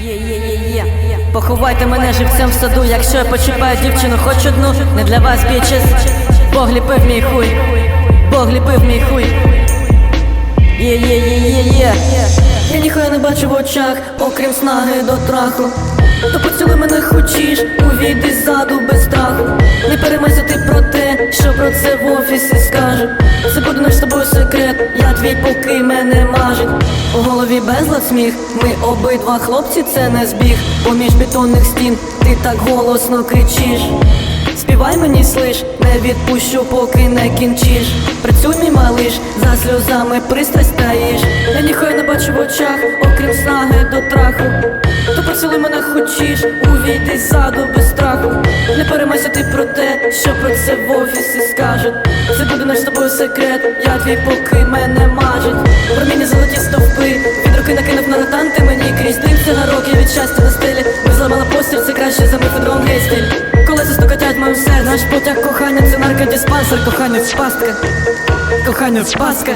Є, є, є, є. Поховайте мене живцем в саду, якщо я почіпаю дівчину, хоч одну, не для вас бічес. Бог ліпив мій хуй, Бог ліпив мій хуй. Є, є, є, є, є. Я ніхуя не бачу в очах, окрім снаги до траху. То поцілуй мене хочеш, увійди ззаду без страху. Не переймайся ти про те, що про це в офісі скажуть. Це буде наш з тобою секрет, твій, поки мене мажить. У голові безлад сміх, ми обидва хлопці, це не збіг. Поміж бетонних стін, ти так голосно кричиш. Співай мені слиш, не відпущу, поки не кінчиш. Працюй мій малиш, за сльозами пристрасть таїш. Я ніхуя не бачу в очах, окрім снаги до траху. То поцілуй мене хочеш, увійди ззаду без страху. Не переймайся ти про те, що про це в офісі скажуть. Буде з тобою секрет, я твій, поки мене мажить. Проміні золоті стовпи, від руки накинув на ротан, ти мені крізь дим на роки від щастя на стилі. Ми зламала постір, це краще за мифедрон гей стиль. Коли застукотять моїм все, Наш потяг кохання це наркодиспансер, кохання це пастка Кохання пастка